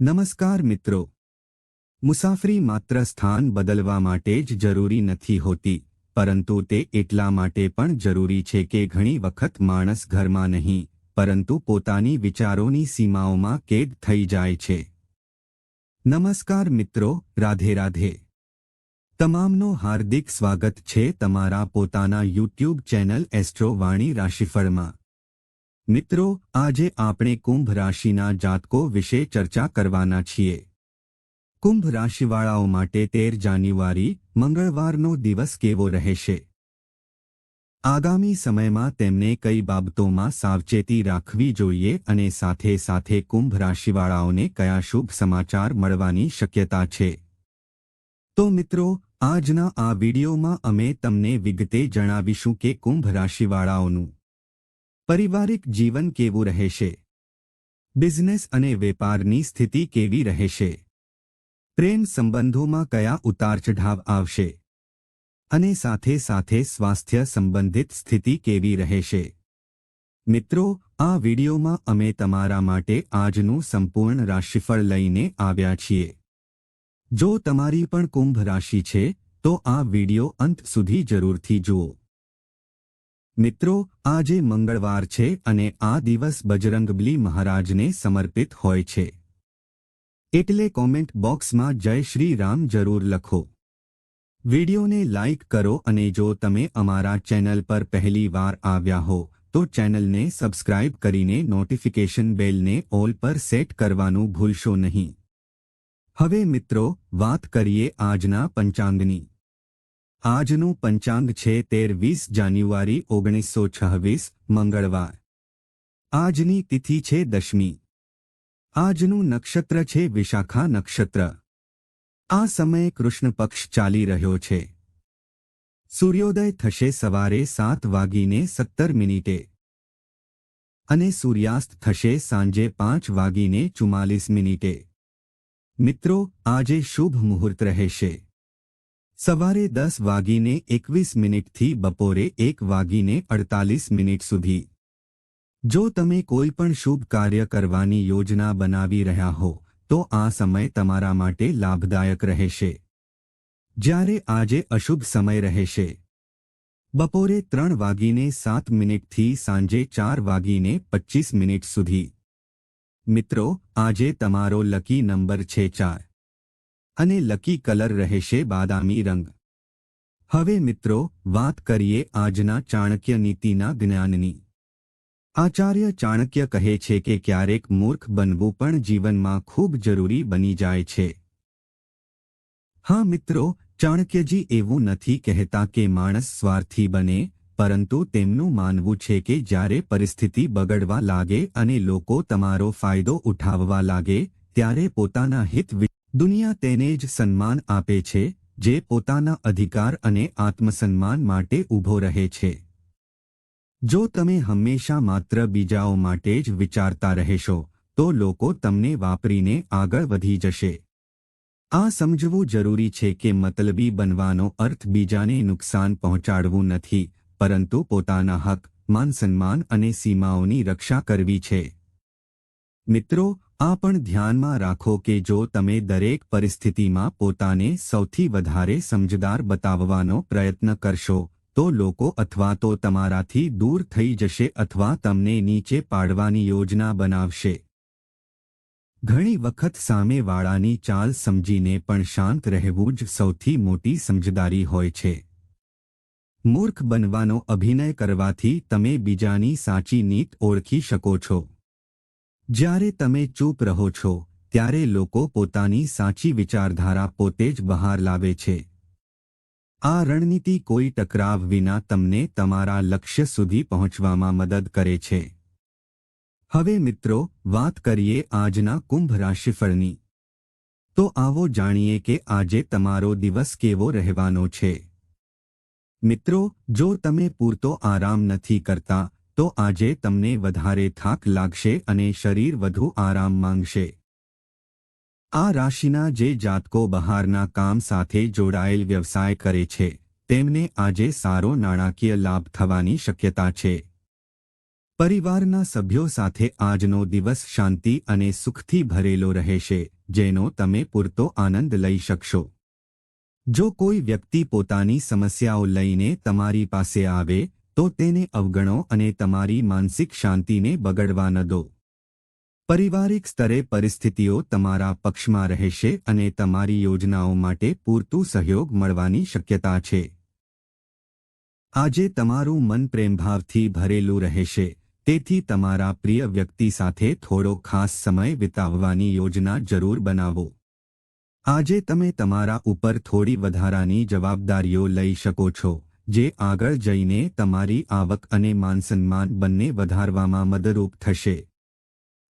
નમસ્કાર મિત્રો. મુસાફરી માત્ર સ્થાન બદલવા માટે જ જરૂરી નથી હોતી, પરંતુ તે એટલા માટે પણ જરૂરી છે કે ઘણી વખત માણસ ઘરમાં નહીં, પરંતુ પોતાની વિચારોની સીમાઓમાં કેદ થઈ જાય છે. નમસ્કાર મિત્રો, રાધે રાધે. તમામનો હાર્દિક સ્વાગત છે તમારા પોતાના યુટ્યુબ ચેનલ એસ્ટ્રો વાણી રાશિફળમાં. મિત્રો, આજે આપણે કુંભ રાશિના જાતકો વિશે ચર્ચા કરવાના છીએ. કુંભ રાશિવાળાઓ માટે તેર જાન્યુઆરી, મંગળવારનો દિવસ કેવો રહેશે? આગામી સમયમાં તેમને કઈ બાબતોમાં સાવચેતી રાખવી જોઈએ અને સાથે સાથે કુંભ રાશિવાળાઓને કયા શુભ સમાચાર મળવાની શક્યતા છે? તો મિત્રો, આજના આ વિડીયોમાં અમે તમને વિગતે જણાવીશું કે કુંભ રાશિવાળાઓનું પારિવારિક જીવન કેવું રહેશે? બિઝનેસ અને વેપારની સ્થિતિ કેવી રહેશે? પ્રેમ સંબંધોમાં કયા ઉતાર ચઢાવ આવશે? અને સાથે સાથે સ્વાસ્થ્ય સંબંધિત સ્થિતિ કેવી રહેશે? મિત્રો, આ વિડીયોમાં અમે તમારા માટે આજનું સંપૂર્ણ રાશિફળ લઈને આવ્યા છીએ. જો તમારી પણ કુંભ રાશિ છે, તો આ વીડિયો અંત સુધી જરૂરથી જુઓ. મિત્રો, આજે મંગળવાર છે અને આ દિવસ બજરંગબલી મહારાજને સમર્પિત હોય છે. એટલે કોમેન્ટ બોક્સમાં જય શ્રી રામ જરૂર લખો. વિડીયોને લાઇક કરો અને જો તમે અમારા ચેનલ પર પહેલી વાર આવ્યા હો, તો ચેનલને સબસ્ક્રાઇબ કરીને નોટિફિકેશન બેલને ઓલ પર સેટ કરવાનું ભૂલશો નહીં. હવે મિત્રો, વાત કરીએ આજના પંચાંગની. આજનું પંચાંગ છે તેર વીસ જાન્યુઆરી ઓગણીસો છવ્વીસ, મંગળવાર. આજની તિથિ છે દશમી. આજનું નક્ષત્ર છે વિશાખા નક્ષત્ર. આ સમયે કૃષ્ણ પક્ષ ચાલી રહ્યો છે. સૂર્યોદય થશે સવારે સાત વાગીને સત્તર મિનિટે. અને સૂર્યાસ્ત થશે સાંજે પાંચ વાગીને ચુમ્માલીસ મિનિટે. મિત્રો, આજે શુભ મુહૂર્ત રહેશે. સવારે દસ વાગીને એકવીસ મિનિટથી બપોરે એક વાગીને અડતાલીસ મિનિટ સુધી. જો તમે કોઈ પણ શુભ કાર્ય કરવાની યોજના બનાવી રહ્યા હો, તો આ સમય તમારા માટે લાભદાયક રહેશે. જ્યારે આજે અશુભ સમય રહેશે. બપોરે ત્રણ વાગીને સાત મિનિટથી સાંજે ચાર વાગીને પચ્ચીસ મિનિટ સુધી. મિત્રો, આજે તમારો લકી નંબર છે ચાર. અને લકી કલર રહેશે બાદામી રંગ. હવે મિત્રો, વાત કરીએ આજના ચાણક્ય નીતિના જ્ઞાનની. આચાર્ય ચાણક્ય કહે છે કે ક્યારેક મૂર્ખ બનવું પણ જીવનમાં ખૂબ જરૂરી બની જાય છે. હા મિત્રો, ચાણક્યજી એવું નથી કહેતા કે માણસ સ્વાર્થી બને, પરંતુ તેમનું માનવું છે કે જ્યારે પરિસ્થિતિ બગડવા લાગે અને લોકો તમારો ફાયદો ઉઠાવવા લાગે, ત્યારે પોતાના હિત દુનિયા તેને જ સન્માન આપે છે, જે પોતાના અધિકાર અને આત્મસન્માન માટે ઊભો રહે છે. જો તમે હંમેશા માત્ર બીજાઓ માટે જ વિચારતા રહેશો, તો લોકો તમને વાપરીને આગળ વધી જશે. આ સમજવું જરૂરી છે કે મતલબી બનવાનો અર્થ બીજાને નુકસાન પહોંચાડવું નથી, પરંતુ પોતાના હક, માન સન્માન અને સીમાઓની રક્ષા કરવી છે. મિત્રો આ પણ ધ્યાનમાં રાખો કે જો તમે દરેક પરિસ્થિતિમાં પોતાને સૌથી વધારે સમજદાર બતાવવાનો પ્રયત્ન કરશો, તો લોકો અથવા તો તમારાથી દૂર થઈ જશે અથવા તમને નીચે પાડવાની યોજના બનાવશે. ઘણી વખત સામેવાળાની ચાલ સમજીને પણ શાંત રહેવું જ સૌથી મોટી સમજદારી હોય છે. મૂર્ખ બનવાનો અભિનય કરવાથી તમે બીજાની સાચી નીત ઓળખી શકો છો. જ્યારે તમે ચૂપ રહો છો, ત્યારે લોકો પોતાની સાચી વિચારધારા પોતે જ બહાર લાવે છે. આ રણનીતિ કોઈ ટકરાવ વિના તમને તમારા લક્ષ્ય સુધી પહોંચવામાં મદદ કરે છે. હવે મિત્રો, વાત કરીએ આજના કુંભ રાશિફળની. તો આવો જાણીએ કે આજે તમારો દિવસ કેવો રહેવાનો છે. મિત્રો, જો તમે પૂરતો આરામ નથી કરતા તો આજે તમને વધારે થાક લાગશે અને શરીર વધુ આરામ માંગશે. આ રાશિના જે જાતકો બહારના કામ સાથે જોડાયેલ વ્યવસાય કરે છે, તેમને આજે સારો નાણાકીય લાભ થવાની શક્યતા છે. પરિવારના સભ્યો સાથે આજનો દિવસ શાંતિ અને સુખથી ભરેલો રહેશે, જેનો તમે પૂરતો આનંદ લઈ શકશો. જો કોઈ વ્યક્તિ પોતાની સમસ્યાઓ લઈને તમારી પાસે આવે તો તેને અવગણો અને તમારી માનસિક શાંતિને બગડવા ન દો. પારિવારિક સ્તરે પરિસ્થિતિઓ તમારા પક્ષમાં રહેશે અને તમારી યોજનાઓ માટે પૂરતું સહયોગ મળવાની શક્યતા છે. આજે તમારું મન પ્રેમભાવથી ભરેલું રહેશે, તેથી તમારા પ્રિય વ્યક્તિ સાથે થોડો ખાસ સમય વિતાવવાની યોજના જરૂર બનાવો. આજે તમે તમારા ઉપર થોડી વધારાની જવાબદારીઓ લઈ શકો છો. જે આગળ જઈને તમારી આવક અને માનસન્માન બંને વધારવામાં મદદરૂપ થશે.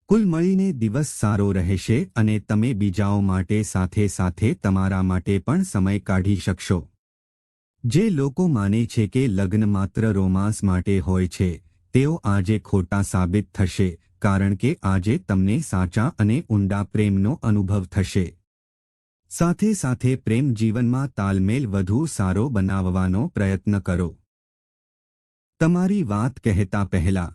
કુલ મળીને દિવસ સારો રહેશે અને તમે બીજાઓ માટે સાથે સાથે તમારા માટે પણ સમય કાઢી શકશો. જે લોકો માને છે કે લગ્ન માત્ર રોમાંસ માટે હોય છે, તેઓ આજે ખોટા સાબિત થશે, કારણ કે આજે તમને સાચા અને ઊંડા પ્રેમનો અનુભવ થશે. સાથે સાથે પ્રેમ જીવનમાં તાલમેલ વધુ સારો બનાવવાનો પ્રયત્ન કરો. તમારી વાત કહેતા પહેલા,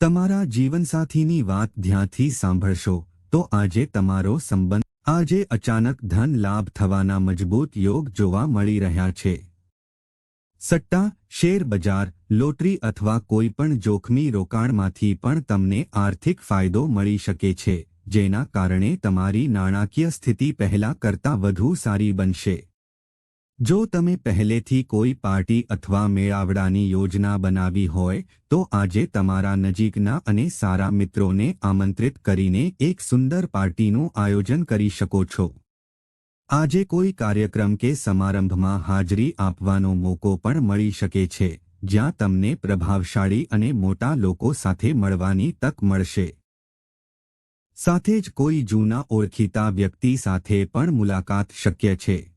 તમારા જીવનસાથીની વાત ધ્યાનથી સાંભળશો, તો આજે તમારો સંબંધ, આજે અચાનક ધન લાભ થવાના મજબૂત યોગ જોવા મળી રહ્યા છે. સટ્ટા, શેર બજાર, લોટરી અથવા કોઈ પણ જોખમી રોકાણમાંથી પણ તમને આર્થિક ફાયદો મળી શકે છે. જેના કારણે તમારી નાણાકીય સ્થિતિ પહેલા કરતાં વધુ સારી બનશે. જો તમે પહેલેથી કોઈ પાર્ટી અથવા મેળાવડાની યોજના બનાવી હોય, તો આજે તમારા નજીકના અને સારા મિત્રોને આમંત્રિત કરીને એક સુંદર પાર્ટીનું આયોજન કરી શકો છો. આજે કોઈ કાર્યક્રમ કે સમારંભમાં હાજરી આપવાનો મોકો પણ મળી શકે છે, જ્યાં તમને પ્રભાવશાળી અને મોટા લોકો સાથે મળવાની તક મળશે. સાથે જ કોઈ જૂના ઓળખીતા વ્યક્તિ સાથે પણ મુલાકાત શક્ય છે.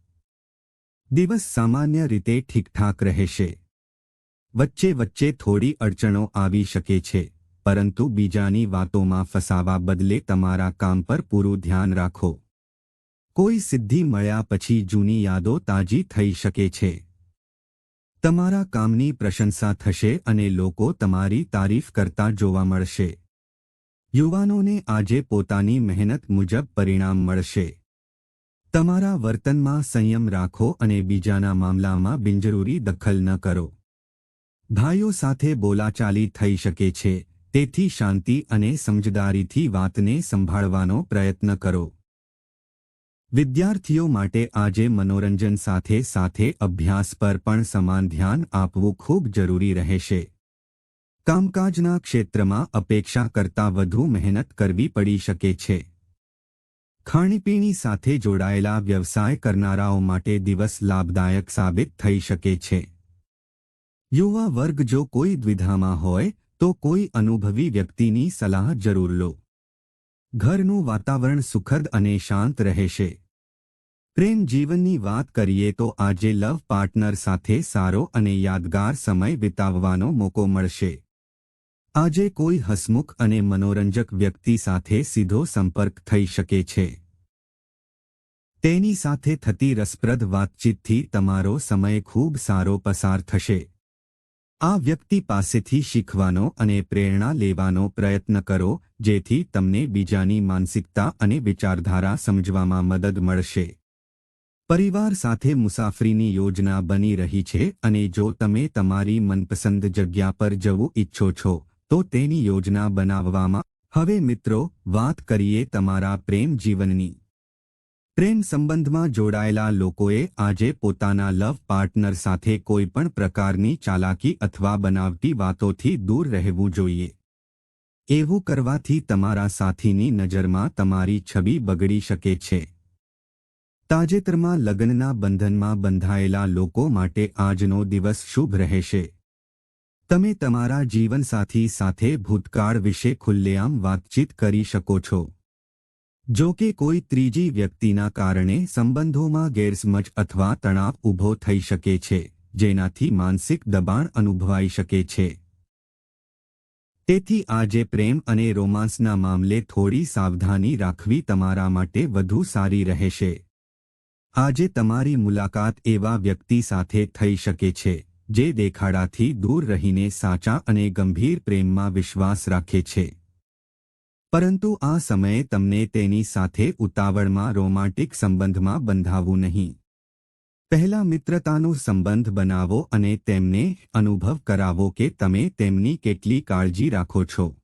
દિવસ સામાન્ય રીતે ઠીકઠાક રહેશે. વચ્ચે વચ્ચે થોડી અડચણો આવી શકે છે, પરંતુ બીજાની વાતોમાં ફસાવા બદલે તમારા કામ પર પૂરું ધ્યાન રાખો. કોઈ સિદ્ધિ મળ્યા પછી જૂની યાદો તાજી થઈ શકે છે. તમારા કામની પ્રશંસા થશે અને લોકો તમારી તારીફ કરતા જોવા મળશે. યુવાનોને આજે પોતાની મહેનત મુજબ પરિણામ મળશે. તમારા વર્તનમાં સંયમ રાખો અને બીજાના મામલામાં બિનજરૂરી દખલ ન કરો. ભાઈઓ સાથે બોલાચાલી થઈ શકે છે, તેથી શાંતિ અને સમજદારીથી વાતને સંભાળવાનો પ્રયત્ન કરો. વિદ્યાર્થીઓ માટે આજે મનોરંજન સાથે સાથે અભ્યાસ પર પણ સમાન ધ્યાન આપવું ખૂબ જરૂરી રહેશે. કામકાજના ક્ષેત્રમાં અપેક્ષા કરતાં વધુ મહેનત કરવી પડી શકે છે. ખાણીપીણી સાથે જોડાયેલા વ્યવસાય કરનારાઓ માટે દિવસ લાભદાયક સાબિત થઈ શકે છે. યુવા વર્ગ જો કોઈ દ્વિધામાં હોય, તો કોઈ અનુભવી વ્યક્તિની સલાહ જરૂર લો. ઘરનું વાતાવરણ સુખદ અને શાંત રહેશે. પ્રેમ જીવનની વાત કરીએ તો આજે લવ પાર્ટનર સાથે સારો અને યાદગાર સમય વિતાવવાનો મોકો મળશે. આજે કોઈ હસમુખ અને મનોરંજક વ્યક્તિ સાથે સીધો સંપર્ક થઈ શકે છે. તેની સાથે થતી રસપ્રદ વાતચીતથી તમારો સમય ખૂબ સારો પસાર થશે. આ વ્યક્તિ પાસેથી શીખવાનો અને પ્રેરણા લેવાનો પ્રયત્ન કરો, જેથી તમને બીજાની માનસિકતા અને વિચારધારા સમજવામાં મદદ મળશે. પરિવાર સાથે મુસાફરીની યોજના બની રહી છે અને જો તમે તમારી મનપસંદ જગ્યા પર જવું ઈચ્છો છો તો તેની યોજના બનાવવામાં, હવે મિત્રો, વાત કરીએ તમારા પ્રેમ જીવનની. પ્રેમ સંબંધમાં જોડાયેલા લોકોએ આજે પોતાના લવ પાર્ટનર સાથે કોઈપણ પ્રકારની ચાલાકી અથવા બનાવટી વાતોથી દૂર રહેવું જોઈએ. એવું કરવાથી તમારા સાથીની નજરમાં તમારી છબી બગડી શકે છે. તાજેતરમાં લગ્નના બંધનમાં બંધાયેલા લોકો માટે આજનો દિવસ શુભ રહેશે. તમે તમારા જીવનસાથી સાથે ભૂતકાળ વિશે ખુલ્લેઆમ વાતચીત કરી શકો છો. જો કે કોઈ ત્રીજી વ્યક્તિના કારણે સંબંધોમાં ગેરસમજ અથવા તણાવ ઊભો થઈ શકે છે, જેનાથી માનસિક દબાણ અનુભવાઈ શકે છે. તેથી આજે પ્રેમ અને રોમાન્સના મામલે થોડી સાવધાની રાખવી તમારા માટે વધુ સારી રહેશે. આજે તમારી મુલાકાત એવા વ્યક્તિ સાથે થઈ શકે છે. જે દેખાડાથી દૂર રહીને સાચા અને ગંભીર પ્રેમમાં વિશ્વાસ રાખે છે. પરંતુ આ સમયે તમને તેની સાથે ઉતાવળમાં રોમાન્ટિક સંબંધમાં બંધાવવું નહીં. પહેલા મિત્રતાનો સંબંધ બનાવો અને તેમને અનુભવ કરાવો કે તમે તેમની કેટલી કાળજી રાખો છો.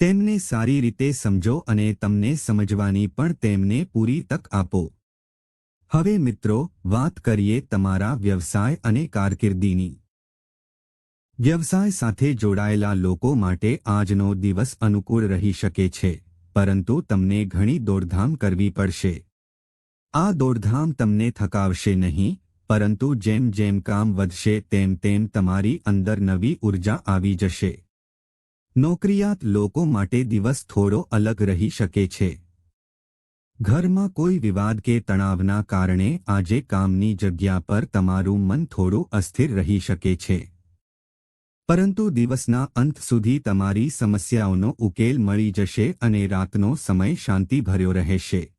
તેમને સારી રીતે સમજો અને તમને સમજવાની પણ તેમને પૂરી તક આપો. હવે મિત્રો, વાત કરીએ તમારા વ્યવસાય અને કારકિર્દીની. વ્યવસાય સાથે જોડાયેલા લોકો માટે આજનો દિવસ અનુકૂળ રહી શકે છે, પરંતુ તમને ઘણી દોડધામ કરવી પડશે. આ દોડધામ તમને થકાવશે નહીં, પરંતુ જેમ જેમ કામ વધશે તેમ તેમ તમારી અંદર નવી ઊર્જા આવી જશે. નોકરિયાત લોકો માટે દિવસ થોડો અલગ રહી શકે છે. ઘરમાં કોઈ વિવાદ કે તણાવના કારણે આજે કામની જગ્યા પર તમારું મન થોડું અસ્થિર રહી શકે છે. પરંતુ દિવસના અંત સુધી તમારી સમસ્યાઓનો ઉકેલ મળી જશે અને રાતનો સમય શાંતિભર્યો રહેશે.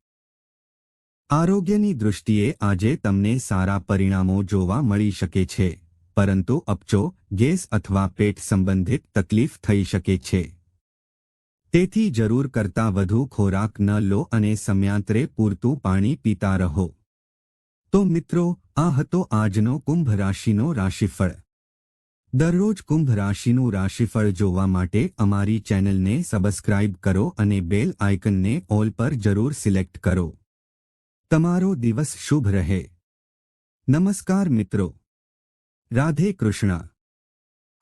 આરોગ્યની દૃષ્ટિએ આજે તમને સારા પરિણામો જોવા મળી શકે છે, પરંતુ અપચો, ગેસ અથવા પેટ સંબંધિત તકલીફ થઈ શકે છે. તેથી જરૂર કરતાં વધુ ખોરાક ન લો અને સમયાંતરે પૂરતું પાણી પીતા રહો. તો મિત્રો, આ હતો આજનો કુંભ રાશિનો રાશિફળ. દરરોજ કુંભ રાશિનું રાશિફળ જોવા માટે અમારી ચેનલને સબસ્ક્રાઇબ કરો અને બેલ આઇકનને ઓલ પર જરૂર સિલેક્ટ કરો. તમારો દિવસ શુભ રહે. નમસ્કાર મિત્રો. રાધે કૃષ્ણ.